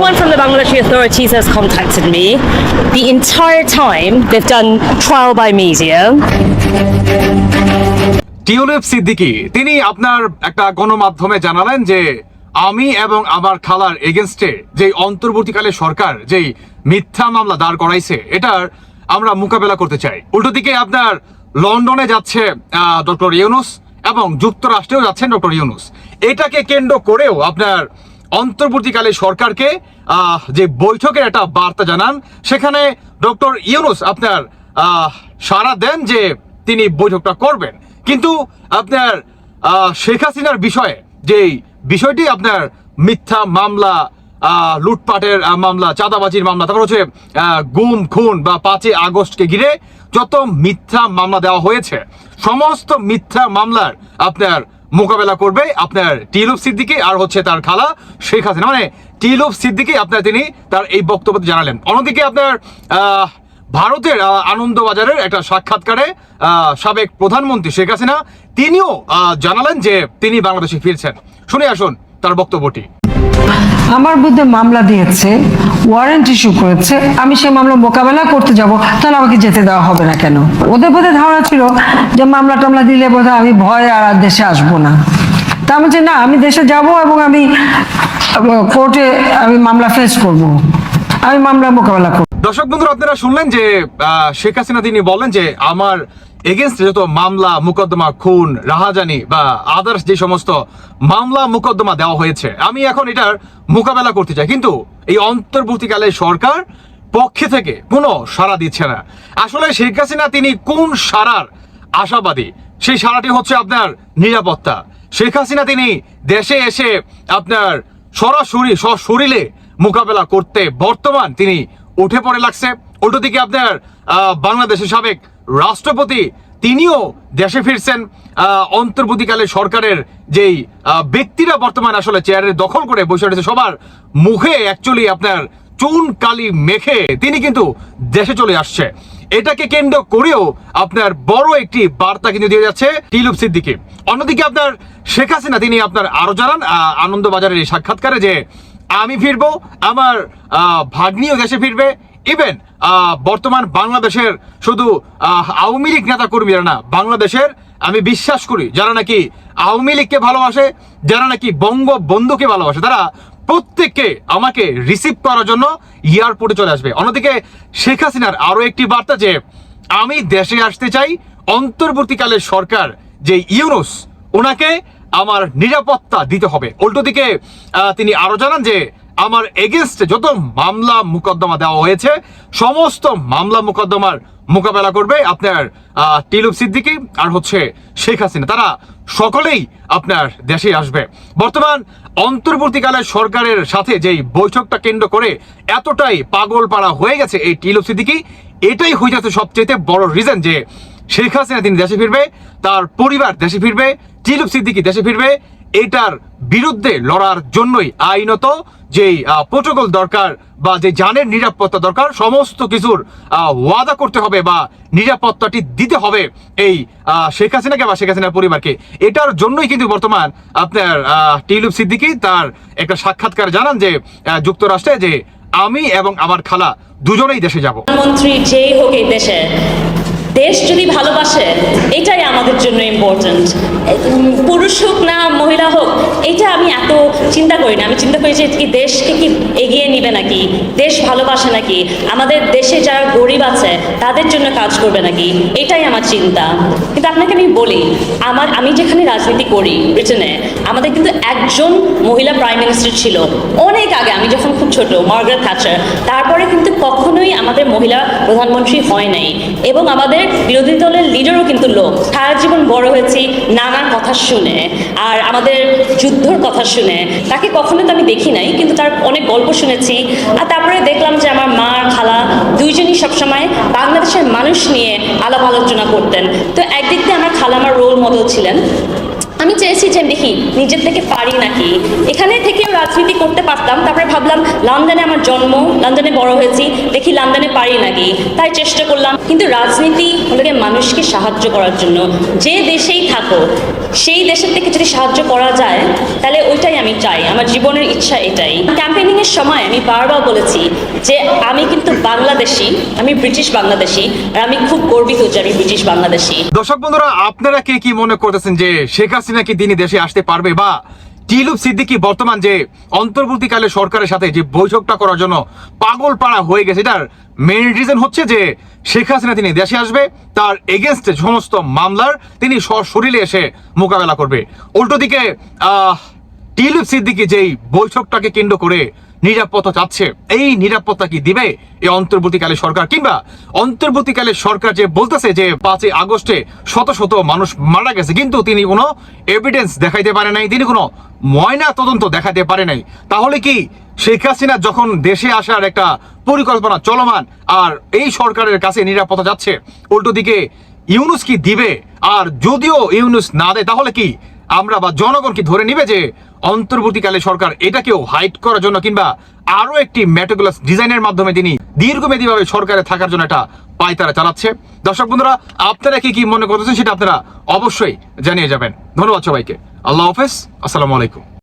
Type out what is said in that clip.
one from the Bangladeshi authorities has contacted me. The entire time, they've done trial by media. Tulip Siddiq, তিনি আপনার একটা গণমাধ্যমে জানালেন যে আমি এবং আমার খালার এগেনস্টে যে অন্তর্বর্তীকালে সরকার যেই মিথ্যা মামলা দাঁড় করাইছে, এটার আমরা মোকাবেলা করতে চাই উল্টো দিকে আপনার লন্ডনে যাচ্ছে ডক্টর ইউনুস এবং যুক্তরাষ্ট্রেও যাচ্ছেন ডক্টর ইউনুস এটাকে কেন্দ্র করেও আপনার অন্তর্বর্তীকালে সরকারকে যে বৈঠকের একটা বার্তা জানান, সেখানে ডক্টর ইউনুস আপনার সাড়া দেন যে তিনি বৈঠকটা করবেন। কিন্তু আপনার শেখ হাসিনার বিষয়ে, যেই বিষয়টি আপনার মিথ্যা মামলা লুটপাটের মামলা, চাঁদাবাজির মামলা, তারপর হচ্ছে গুম, খুন বা পাঁচই আগস্টকে ঘিরে যত মিথ্যা মামলা দেওয়া হয়েছে, সমস্ত মিথ্যা মামলার আপনার মোকাবেলা করবে আপনার টিলুপ সিদ্দিকি আর হচ্ছে তার খালা শেখ হাসিনা। মানে টিলুপ সিদ্দিকি আপনার তিনি তার এই বক্তব্য জানালেন। অন্যদিকে আপনার ভারতের আনন্দবাজারের একটা সাক্ষাৎকারে সাবেক প্রধানমন্ত্রী শেখ হাসিনা, তিনিও জানালেন যে তিনি বাংলাদেশে ফিরছেন। শুনে আসুন তার বক্তব্যটি। আমার বিরুদ্ধে মামলা দিয়েছে ওয়ারেন্ট ইস্যু করেছে, আমি সেই মামলা মোকাবেলা করতে যাব, তাহলে আমাকে যেতে দেওয়া হবে না কেন? ওদের বোধহয় ধারণা ছিল যে মামলা টামলা দিলে বোধহয় আমি ভয় আর দেশে আসব না। তা আমি যে না, আমি দেশে যাব এবং আমি কোর্টে আমি মামলা ফেস করব। আমি মামলা মোকাবেলা করব। দর্শক বন্ধুরা, আপনারা শুনলেন যে শেখ হাসিনা তিনি বলেন যে, আমার এগেনস্ট যত মামলা, মুকদ্দমা, খুন, রাহাজানি বা আদার্স যে সমস্ত মামলা, মুকদ্দমা দেওয়া হয়েছে, আমি এখন এটার মোকাবেলা করতে চাই। কিন্তু এই অন্তর্বর্তীকালে সরকার পক্ষে থেকে কোনো সাড়া দিচ্ছে না। আসলে শেখ হাসিনা তিনি কোন সারার আশাবাদী? সেই সারাটি হচ্ছে আপনার নিরাপত্তা। শেখ হাসিনা তিনি দেশে এসে আপনার সরাসরি, সশরীরে মোকাবেলা করতে বর্তমান তিনি উঠে পড়ে লাগছে। উল্টো দিকে আপনার বাংলাদেশের সাবেক রাষ্ট্রপতি, তিনিও দেশে ফিরছেন অন্তর্বর্তীকালে সরকারের যেই ব্যক্তিরা বর্তমান আসলে চেয়ারের দখল করে বসে রয়েছে, সবার মুখে অ্যাকচুয়ালি আপনার চুন কালি মেখে তিনি কিন্তু দেশে চলে আসছে। এটাকে কেন্দ্র করেও আপনার বড় একটি বার্তা কিন্তু দিয়ে যাচ্ছে টিলুপ সিদ্দিকি। অন্যদিকে আপনার শেখ হাসিনা, তিনি আপনার আরও জানান আনন্দবাজারের এই সাক্ষাৎকারে যে, আমি ফিরবো, আমার ভাগ্নিও দেশে ফিরবে ইভেন বর্তমান বাংলাদেশের শুধু আওয়ামী লীগ নেতা কর্মীরা না, বাংলাদেশের, আমি বিশ্বাস করি, যারা নাকি আওয়ামী লীগকে ভালোবাসে, যারা নাকি বঙ্গবন্ধুকে ভালোবাসে, তারা প্রত্যেককে আমাকে রিসিভ করার জন্য এয়ারপোর্টে চলে আসবে। অন্যদিকে, শেখ হাসিনার আরও একটি বার্তা যে, আমি দেশে আসতে চাই, অন্তর্বর্তীকালে সরকার যে ইউনুস, ওনাকে আমার নিরাপত্তা দিতে হবে। উল্টো দিকে তিনি আরও জানান যে আমার এগেনস্টে যত মামলা মোকদ্দমা দেওয়া হয়েছে, সমস্ত মামলা মোকদ্দমার মোকাবেলা করবে আপনার টিলুপ সিদ্দিকি আর হচ্ছে শেখ হাসিনা। তারা সকলেই আপনার দেশে আসবে। বর্তমান অন্তর্বর্তীকালে সরকারের সাথে যেই বৈঠকটা কেন্দ্র করে এতটাই পাগল পাড়া হয়ে গেছে এই টিলুপ সিদ্দিকি, এটাই হয়ে যাচ্ছে সবচেয়ে বড় রিজন যে শেখ হাসিনা তিনি দেশে ফিরবে, তার পরিবার দেশে ফিরবে টিলুপ সিদ্দিকি দেশে ফিরবে। এটার বিরুদ্ধে লড়ার জন্যই আইনত যেই প্রোটোকল দরকার বা যে জানের নিরাপত্তা দরকার, সমস্ত কিছুর ওয়াদা করতে হবে বা নিরাপত্তাটি দিতে হবে এই শেখ হাসিনাকে বা শেখ হাসিনার পরিবারকে। এটার জন্যই কিন্তু বর্তমান আপনার টিলুপ সিদ্দিকি তার একটা সাক্ষাৎকার জানান যে যুক্তরাষ্ট্রে যে আমি এবং আমার খালা দুজনেই দেশে যাব। প্রধানমন্ত্রী যেই হোক এই দেশে দেশ যদি ভালোবাসে, এটাই আমাদের জন্য ইম্পর্ট্যান্ট পুরুষ হোক না মহিলা হোক, এটা আমি এত চিন্তা করি না। আমি চিন্তা করি যে কি দেশকে কি এগিয়ে নিবে নাকি? দেশ ভালোবাসে নাকি? আমাদের দেশে যারা গরিব আছে তাদের জন্য কাজ করবে নাকি? এটাই আমার চিন্তা। কিন্তু আপনাকে আমি বলি, আমার, আমি যেখানে রাজনীতি করি ব্রিটেনে আমাদের কিন্তু একজন মহিলা প্রাইম মিনিস্টার ছিল। অনেক আগে, আমি যখন খুব ছোট মার্গারেট থ্যাচার তারপরে কিন্তু কখনোই আমাদের মহিলা প্রধানমন্ত্রী হয় নাই। এবং আমাদের বিরোধী দলের লিডারও কিন্তু লোক। সারা জীবন বড় হয়েছি নানা কথা শুনে, আর আমাদের যুদ্ধর কথা শুনে। তাকে কখনো তো আমি দেখি নাই, কিন্তু তার অনেক গল্প শুনেছি। আর তারপরে দেখলাম যে আমার মা, খালা দুইজনই সবসময় মানুষ নিয়ে আলাপ আলোচনা করতেন। তো একদিক দিয়ে আমার খালামার রোল মডেল ছিলেন। আমি চেয়েছি যে দেখি, নিজের থেকে পারি নাকি? এখানে থেকেও রাজনীতি করতে পারতাম, তারপরে ভাবলাম লন্ডনে আমার জন্ম, লন্ডনে বড় হয়েছি, দেখি লন্ডনে পারি নাকি? তাই চেষ্টা করলাম। কিন্তু রাজনীতি হলো মানুষকে সাহায্য করার জন্য। যে দেশেই থাকো, সেই দেশের থেকে যদি সাহায্য করা যায়, তাহলে ওইটাই আমি চাই। আমার জীবনের ইচ্ছা এটাই। ক্যাম্পেনিং এর সময় আমি বারবার বলেছি যে আমি কিন্তু বাংলাদেশি, আমি ব্রিটিশ বাংলাদেশি, আর আমি খুব গর্বিত যে আমি ব্রিটিশ বাংলাদেশি। দর্শক বন্ধুরা, আপনারা কে কি মনে করতেছেন যে শেখ হাসিনা কি তিনি দেশে আসতে পারবে? বা টিলুপ সিদ্দিকি বর্তমান যে অন্তর্বর্তীকালে সরকারের সাথে যে বৈঠকটা করার জন্য পাগল পাড়া হয়ে গেছে, এটার মেইন রিজন হচ্ছে যে শেখ হাসিনা তিনি দেশে আসবে, তার এগেনস্টে সমস্ত মামলার তিনি সশরীরে এসে মোকাবেলা করবে। উল্টো দিকে টিলুপ সিদ্দিকি যেই বৈঠকটাকে কেন্দ্র করে নিরাপত্তা চাচ্ছে। এই নিরাপত্তা কি দিবে এই অন্তর্বর্তীকালে সরকার? কিংবা অন্তর্বর্তীকালে সরকার যে বলতেছে যে পাঁচই আগস্টে শত শত মানুষ মারা গেছে, কিন্তু তিনি কোনো এভিডেন্স দেখাইতে পারে নাই, তিনি কোনো ময়না তদন্ত দেখাতে পারে নাই। তাহলে কি শেখ হাসিনা যখন দেশে আসার একটা পরিকল্পনা চলমান আর এই সরকারের কাছে নিরাপত্তা যাচ্ছে, উল্টো দিকে ইউনুস কি দিবে? আর যদিও ইউনুস না দেয়, তাহলে কি আমরা বা জনগণ কি ধরে নিবে যে অন্তর্বর্তীকালে সরকার এটাকেও হাইট করার জন্য কিংবা আরও একটি ম্যাটোগ্লাস ডিজাইনের মাধ্যমে তিনি দীর্ঘমেয়াদীভাবে সরকারে থাকার জন্য একটা পায়তারা চালাচ্ছে। দর্শক বন্ধুরা, আপনারা কি কি মনে করতেছেন সেটা আপনারা অবশ্যই জানিয়ে যাবেন। ধন্যবাদ সবাইকে। আল্লাহ হাফেজ। আসসালামু আলাইকুম।